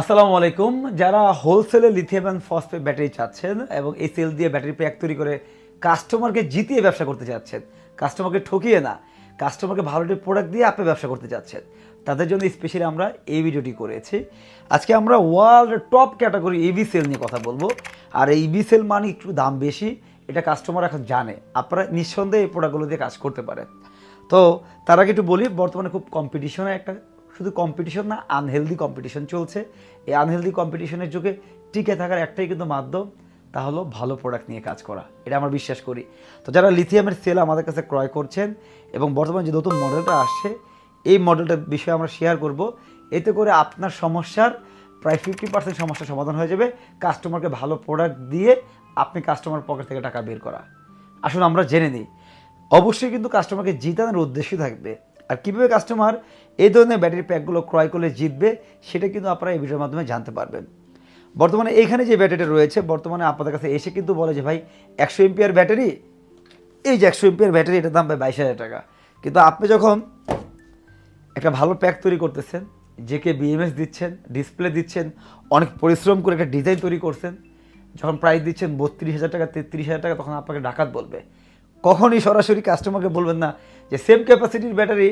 আসসালামু আলাইকুম। যারা হোলসেলে লিথিয়াম অ্যান্ড ফসফেট ব্যাটারি চাচ্ছেন এবং এই সেল দিয়ে ব্যাটারি প্যাক তৈরি করে কাস্টমারকে জিতিয়ে ব্যবসা করতে চাচ্ছেন, কাস্টমারকে ঠকিয়ে না, কাস্টমারকে ভালো একটি প্রোডাক্ট দিয়ে আপনি ব্যবসা করতে চাচ্ছেন, তাদের জন্য স্পেশালি আমরা এই ভিডিওটি করেছি। আজকে আমরা world top category EV cell নিয়ে কথা বলব। আর এই ইভি সেল মানে একটু দাম বেশি, এটা কাস্টমার এখন জানে, আপনারা নিঃসন্দেহে এই প্রোডাক্টগুলো দিয়ে কাজ করতে পারেন। তো তার আগে একটু বলি, বর্তমানে খুব কম্পিটিশনে একটা শুধু কম্পিটিশন না আনহেলদি কম্পিটিশন চলছে। এই আনহেলদি কম্পিটিশনের যুগে টিকে থাকার একটাই কিন্তু মাধ্যম, তা হলো ভালো প্রোডাক্ট নিয়ে কাজ করা। এটা আমরা বিশ্বাস করি। তো যারা লিথিয়ামের সেল আমাদের কাছে ক্রয় করছেন এবং বর্তমানে যে নতুন মডেলটা আসছে, এই মডেলটার বিষয়ে আমরা শেয়ার করব। এতে করে আপনার সমস্যার প্রায় ফিফটি পার্সেন্ট সমস্যার সমাধান হয়ে যাবে। কাস্টমারকে ভালো প্রোডাক্ট দিয়ে আপনি কাস্টমার পকেট থেকে টাকা বের করা। আসুন আমরা জেনে নিই। অবশ্যই কিন্তু কাস্টমারকে জিতানোর উদ্দেশ্য থাকবে। আর কীভাবে কাস্টমার এই ধরনের ব্যাটারি প্যাকগুলো ক্রয় করলে জিতবে, সেটা কিন্তু আপনারা এই ভিডিওর মাধ্যমে জানতে পারবেন। বর্তমানে এখানে যে ব্যাটারিটা রয়েছে, বর্তমানে আপনাদের কাছে এসে কিন্তু বলে যে, ভাই, একশো এমপিআর ব্যাটারি এই যে একশো এমপিআর ব্যাটারি এটার দাম ভাই বাইশ হাজার টাকা। কিন্তু আপনি যখন একটা ভালো প্যাক তৈরি করতেছেন যে জেকে বিএমএস দিচ্ছেন ডিসপ্লে দিচ্ছেন, অনেক পরিশ্রম করে একটা ডিজাইন তৈরি করছেন, যখন প্রাইস দিচ্ছেন বত্রিশ হাজার টাকা, তেত্রিশ হাজার টাকা, তখন আপনাকে ডাকাত বলবে। কখনই সরাসরি কাস্টমারকে বলবেন না যে সেম ক্যাপাসিটির ব্যাটারি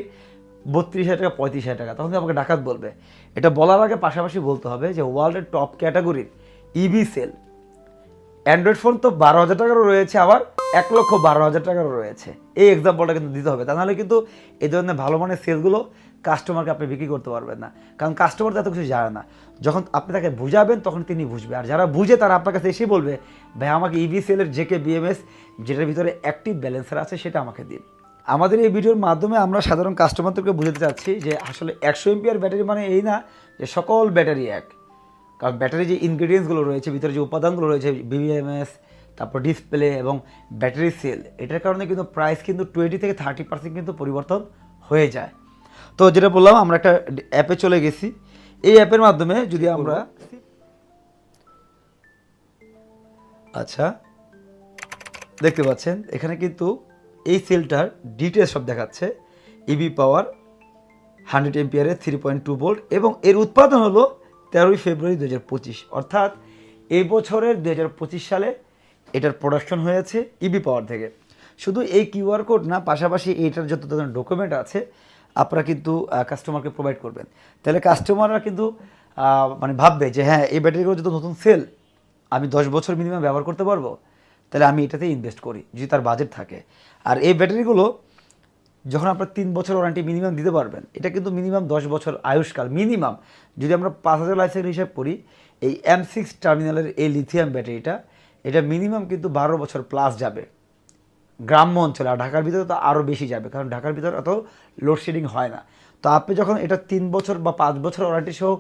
বত্রিশ হাজার টাকা, পঁয়ত্রিশ হাজার টাকা। তখন আমাকে ডাকাত বলবে। এটা বলার আগে পাশাপাশি বলতে হবে যে ওয়ার্ল্ডের টপ ক্যাটাগরির ইভি সেল অ্যান্ড্রয়েড ফোন তো বারো হাজার টাকারও রয়েছে, আবার এক লক্ষ বারো হাজার টাকারও রয়েছে। এই এক্সাম্পলটা কিন্তু দিতে হবে। তা নাহলে কিন্তু এই ধরনের ভালো মানের সেলগুলো কাস্টমারকে আপনি বিক্রি করতে পারবেন না। কারণ কাস্টমার তো এত কিছু জানে না। যখন আপনি তাকে বুঝাবেন, তখন তিনি বুঝবে। আর যারা বুঝে, তারা আপনার কাছে এসেই বলবে, ভাই, আমাকে ইভি সেলের জেকে বিএমএস যেটার ভিতরে অ্যাক্টিভ ব্যালেন্সার আছে, সেটা আমাকে দিন। আমাদের এই ভিডিওর মাধ্যমে আমরা সাধারণ কাস্টমারদেরকে বুঝাতে চাচ্ছি যে আসলে একশো এমপিআর ব্যাটারি মানে এই না যে সকল ব্যাটারি এক। কারণ ব্যাটারি যে ইনগ্রিডিয়েন্টসগুলো রয়েছে ভিতরে যে উপাদানগুলো রয়েছে বিবিএমএস তারপর ডিসপ্লে এবং ব্যাটারি সেল এটার কারণে কিন্তু প্রাইস কিন্তু টোয়েন্টি থেকে থার্টি পার্সেন্ট কিন্তু পরিবর্তন হয়ে যায়। তো যেটা বললাম আমরা একটা অ্যাপে চলে গেছি। এই অ্যাপের মাধ্যমে যদি আমরা আচ্ছা দেখতে পাচ্ছেন এখানে কিন্তু এই সেলটার ডিটেলস সব দেখাচ্ছে। ইবি পাওয়ার হান্ড্রেড এমপিয়ারের থ্রি পয়েন্ট টু ভোল্ট এবং এর উৎপাদন হলো তেরোই ফেব্রুয়ারি দু হাজার পঁচিশ। অর্থাৎ এই বছরের দু হাজার পঁচিশ সালে এটার প্রোডাকশন হয়েছে ইবি পাওয়ার থেকে। শুধু এই কিউআর কোড না, পাশাপাশি এইটার যত ধরনের ডকুমেন্ট আছে, আপনারা কিন্তু কাস্টমারকে প্রোভাইড করবেন। তাহলে কাস্টমাররা কিন্তু মানে ভাববে যে হ্যাঁ এই ব্যাটারিগুলো যত নতুন সেল আমি দশ বছর মিনিমাম ব্যবহার করতে পারব? তাহলে আমি এটাতেই ইনভেস্ট করি, যদি তার বাজেট থাকে। আর এই ব্যাটারিগুলো যখন আপনার তিন বছর ওয়ারেন্টি মিনিমাম দিতে পারবেন, এটা কিন্তু মিনিমাম দশ বছর আয়ুষ্কাল মিনিমাম যদি আমরা পাঁচ হাজার লাইসেন্স হিসাব করি, এই এম সিক্স টার্মিনালের এই লিথিয়াম ব্যাটারিটা, এটা মিনিমাম কিন্তু বারো বছর প্লাস যাবে। গ্রাম্য অঞ্চলে, আর ঢাকার ভিতরে তো আরও বেশি যাবে, কারণ ঢাকার ভিতরে অত লোডশেডিং হয় না। তো আপনি যখন এটা তিন বছর বা পাঁচ বছর ওয়ারেন্টি সহ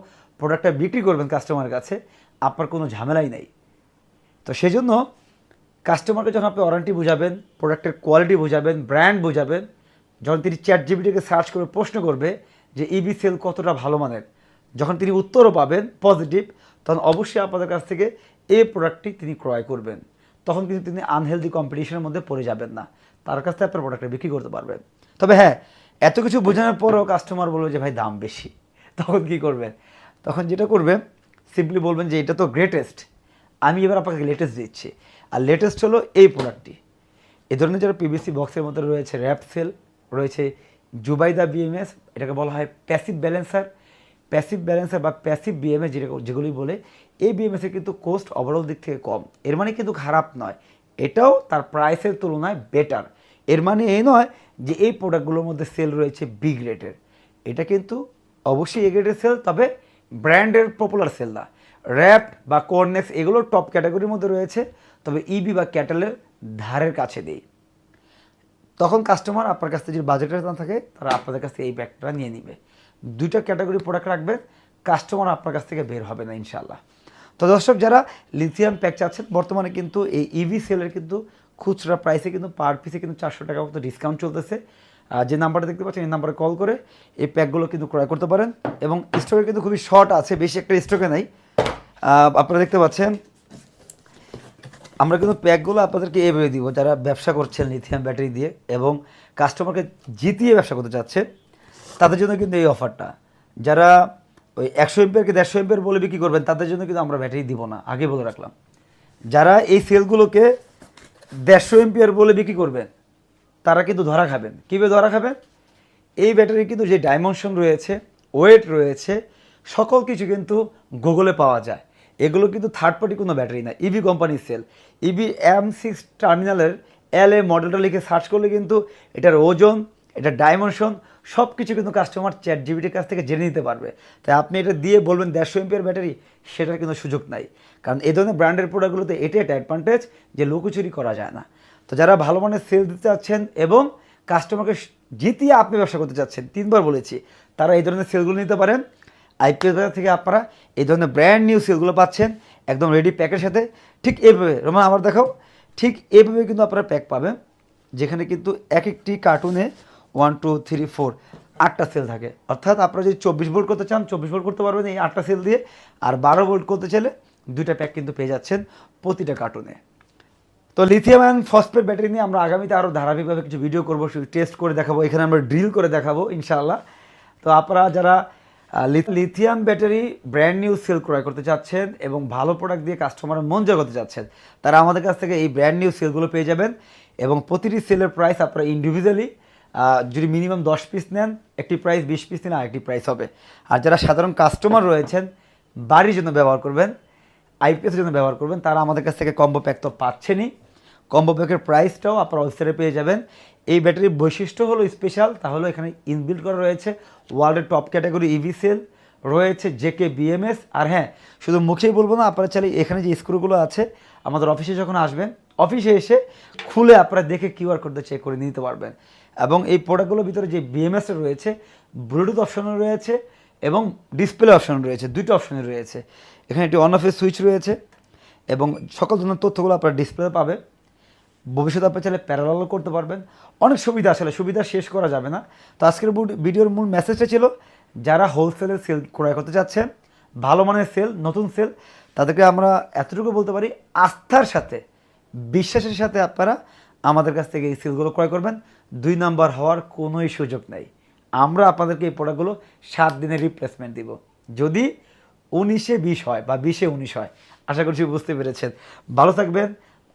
প্রোডাক্টটা বিক্রি করবেন কাস্টমারের কাছে, আপনার কোনো ঝামেলাই নেই। তো সেই জন্য কাস্টমারকে যখন আপনি ওয়ারেন্টি বোঝাবেন প্রোডাক্টের কোয়ালিটি বুঝাবেন ব্র্যান্ড বোঝাবেন, যখন তিনি চ্যাট জিবিটিকে সার্চ করে প্রশ্ন করবে যে ইবি সেল কতটা ভালো মানের? যখন তিনি উত্তরও পাবেন পজিটিভ তখন অবশ্যই আপনাদের কাছ থেকে এই প্রোডাক্টটি তিনি ক্রয় করবেন। তখন কিন্তু তিনি আনহেলদি কম্পিটিশনের মধ্যে পড়ে যাবেন না। তার কাছ থেকে আপনার প্রোডাক্টটা বিক্রি করতে পারবেন। তবে হ্যাঁ এত কিছু বোঝানোর পরেও কাস্টমার বলবে যে, ভাই, দাম বেশি। তখন কি করবেন? তখন যেটা করবেন সিম্পলি বলবেন যে, এটা তো গ্রেটেস্ট আমি এবার আপনাকে লেটেস্ট দিচ্ছি। আর লেটেস্ট হলো এই প্রোডাক্টটি এ ধরনের যারা পিভিসি বক্সের মধ্যে রয়েছে র্যাপ সেল রয়েছে জুবাইদা বিএমএস এটাকে বলা হয় প্যাসিভ ব্যালেন্সার প্যাসিভ ব্যালেন্সার বা প্যাসিভ বিএমএস যেটা যেগুলি বলে, এই বিএমএসের কিন্তু কোস্ট ওভারঅল দিক থেকে কম। এর মানে কিন্তু খারাপ নয়। এটাও তার প্রাইসের তুলনায় বেটার এর মানে এই নয় যে এই প্রোডাক্টগুলোর মধ্যে সেল রয়েছে বি গ্রেডের এটা কিন্তু অবশ্যই এ গ্রেডের সেল তবে ব্র্যান্ডের পপুলার সেল না। র্যাপ বা কর্নেক্স এগুলো টপ ক্যাটাগরির মধ্যে রয়েছে। তবে ইবি বা ক্যাটেলের ধারের কাছে দেই। তখন কাস্টমার আপনার কাছ থেকে যদি বাজেটের না থাকে, তারা আপনাদের কাছ থেকে এই ব্যাগটা নিয়ে নিবে। দুইটা ক্যাটাগরি প্রোডাক্ট রাখবেন কাস্টমার আপনার কাছ থেকে বের হবে না ইনশাল্লাহ তো দর্শক, যারা লিথিয়াম প্যাক চাচ্ছেন, বর্তমানে কিন্তু এই ইভি সেলের কিন্তু খুচরা প্রাইসে কিন্তু পার পিসে কিন্তু চারশো টাকা মতো ডিসকাউন্ট চলতেছে। যে নাম্বারটা দেখতে পাচ্ছেন, এই নাম্বারে কল করে এই প্যাকগুলো কিন্তু ক্রয় করতে পারেন। এবং স্টকে কিন্তু খুবই শর্ট আছে, বেশি একটা স্টকে নেই। আপনারা দেখতে পাচ্ছেন আমরা কিন্তু প্যাকগুলো আপনাদেরকে এভাবে দিব, যারা ব্যবসা করছেন লিথিয়াম ব্যাটারি দিয়ে এবং কাস্টমারকে জিতিয়ে ব্যবসা করতে চাচ্ছে, তাদের জন্য কিন্তু এই অফারটা যারা ওই একশো এম্পিয়ারকে দেড়শো এম্পিয়ার বলে বিক্রি করবেন, তাদের জন্য কিন্তু আমরা ব্যাটারি দিব না, আগে বলে রাখলাম। যারা এই সেলগুলোকে দেড়শো এম্পিয়ার বলে বিক্রি করবেন, তারা কিন্তু ধরা খাবেন। কীভাবে ধরা খাবেন? এই ব্যাটারি কিন্তু যে ডাইমেনশন রয়েছে ওয়েট রয়েছে, সকল কিছু কিন্তু গুগলে পাওয়া যায়। এগুলো কিন্তু থার্ড পার্টি কোনো ব্যাটারি না ইভি কোম্পানির সেল ইভি এম সিক্স টার্মিনালের এল এ মডেলটা লিখে সার্চ করলে কিন্তু এটার ওজন, এটার ডাইমেনশন সব কিছু কিন্তু কাস্টমার চ্যাট জিবিটির কাছ থেকে জেনে নিতে পারবে। তাই আপনি এটা দিয়ে বলবেন দেড়শো এমপিয়ার ব্যাটারি সেটার কিন্তু সুযোগ নাই। কারণ এই ধরনের ব্র্যান্ডের প্রোডাক্টগুলোতে এটাই একটা অ্যাডভান্টেজ যে লুকোচুরি করা যায় না। তো যারা ভালো মানের সেল দিতে চাচ্ছেন এবং কাস্টমারকে জিতিয়ে আপনি ব্যবসা করতে চাচ্ছেন, তিনবার বলেছি, তারা এই ধরনের সেলগুলো নিতে পারেন। আইপিএল বাজার থেকে আপনারা এই ধরনের ব্র্যান্ড নিউ সেলগুলো পাচ্ছেন, একদম রেডি প্যাকের সাথে। ঠিক এভাবে, রোমান, আমার দেখাও। ঠিক এভাবে কিন্তু আপনারা প্যাক পাবেন, যেখানে কিন্তু এক একটি কার্টুনে ওয়ান টু থ্রি ফোর আটটা সেল থাকে। অর্থাৎ আপনারা যদি চব্বিশ ভোল্ট করতে চান, চব্বিশ ভোল্ট করতে পারবেন এই আটটা সেল দিয়ে। আর বারো ভোল্ট করতে চাইলে দুইটা প্যাক কিন্তু পেয়ে যাচ্ছেন প্রতিটা কার্টুনে তো লিথিয়াম অ্যান্ড ফসফেট ব্যাটারি নিয়ে আমরা আগামীতে আরও ধারাবাহিকভাবে কিছু ভিডিও করব টেস্ট করে দেখাবো। এখানে আমরা ড্রিল করে দেখাবো, ইনশাআল্লাহ। তো আপনারা যারা lithium battery brand new cell ক্রয় করতে চাচ্ছেন এবং ভালো প্রোডাক্ট দিয়ে কাস্টমারের মন জয় করতে চাচ্ছেন, তারা আমাদের কাছ থেকে এই ব্র্যান্ড নিউ সেলগুলো পেয়ে যাবেন এবং প্রতিটি সেলের প্রাইস আপনারা ইন্ডিভিজুয়ালি যদি মিনিমাম দশ পিস নেন, একটি প্রাইস বিশ পিস নেন আরেকটি প্রাইস হবে। আর যারা সাধারণ কাস্টমার রয়েছেন, বাড়ির জন্য ব্যবহার করবেন আইপিএসের জন্য ব্যবহার করবেন, তারা আমাদের কাছ থেকে কম্বো প্যাক তো পাচ্ছেনই। কম্বো প্যাকের প্রাইসটাও আপনারা ওয়েবসাইটে পেয়ে যাবেন। এই ব্যাটারির বৈশিষ্ট্য হলো স্পেশাল তাহলে এখানে ইনবিল্ড করা রয়েছে। ওয়ার্ল্ডের টপ ক্যাটাগরি ইভি সেল রয়েছে জেকে বিএমএস আর হ্যাঁ শুধু মুখেই বলব না, আপনারা চাইলে এখানে যে স্ক্রুগুলো আছে, আমাদের অফিসে যখন আসবেন অফিসে এসে খুলে আপনারা দেখে কিউআর কোডটা চেক করে নিতে পারবেন। এবং এই প্রোডাক্টগুলোর ভিতরে যে বিএমএস রয়েছে ব্লুটুথ অপশনও রয়েছে এবং ডিসপ্লে অপশন রয়েছে, দুইটা অপশনে রয়েছে। এখানে একটি অন অফের সুইচ রয়েছে এবং সকল ধরনের তথ্যগুলো আপনারা ডিসপ্লে পাবে ভবিষ্যতে আপনি চাইলে প্যারালালও করতে পারবেন। অনেক সুবিধা আসলে সুবিধা শেষ করা যাবে না। তো আজকের ভিডিওর মূল মেসেজটা ছিল, যারা হোলসেলের সেল ক্রয় করতে চাচ্ছেন ভালো মানের সেল নতুন সেল তাদেরকে আমরা এতটুকু বলতে পারি, আস্থার সাথে, বিশ্বাসের সাথে আপনারা আমাদের কাছ থেকে এই সেলগুলো ক্রয় করবেন। দুই নাম্বার হওয়ার কোনোই সুযোগ নেই। আমরা আপনাদেরকে এই প্রোডাক্টগুলো সাত দিনের রিপ্লেসমেন্ট দিব। যদি উনিশে বিশ হয় বা বিশে উনিশ হয়, আশা করছি বুঝতে পেরেছেন। ভালো থাকবেন